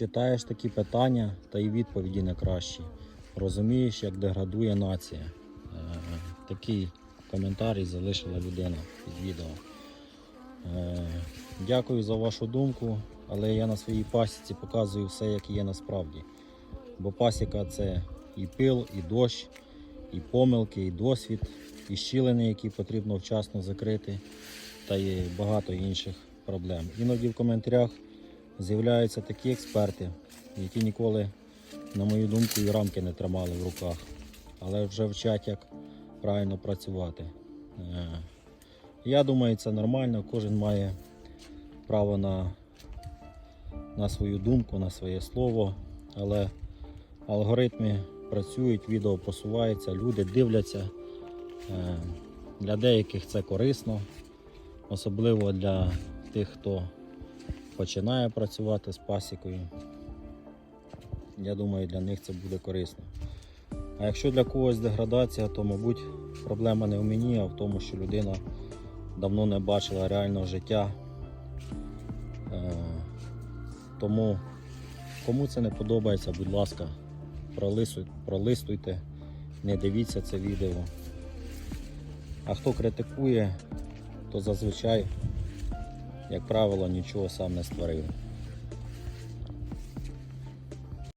читаєш такі питання та й відповіді не кращі. Розумієш, як деградує нація. Е, Такий коментарій залишила людина під відео. Е, Дякую за вашу думку, але я на своїй пасіці показую все, як є насправді. Бо пасіка це і пил, і дощ, і помилки, і досвід, і щілини, які потрібно вчасно закрити, та є багато інших проблем. Іноді в коментарях з'являються такі експерти, які ніколи, на мою думку, і рамки не тримали в руках, але вже вчать, як правильно працювати. Е, Я думаю, це нормально, кожен має право на, на свою думку, на своє слово, але алгоритми працюють, відео просувається, люди дивляться. Е, Для деяких це корисно, особливо для тих, хто починає працювати з пасікою. Я думаю, для них це буде корисно. А якщо для когось деградація, то, мабуть, проблема не в мені, а в тому, що людина давно не бачила реального життя. Е, Тому кому це не подобається, будь ласка, пролистуйте, не дивіться це відео. А хто критикує, то зазвичай, як правило, нічого сам не створив.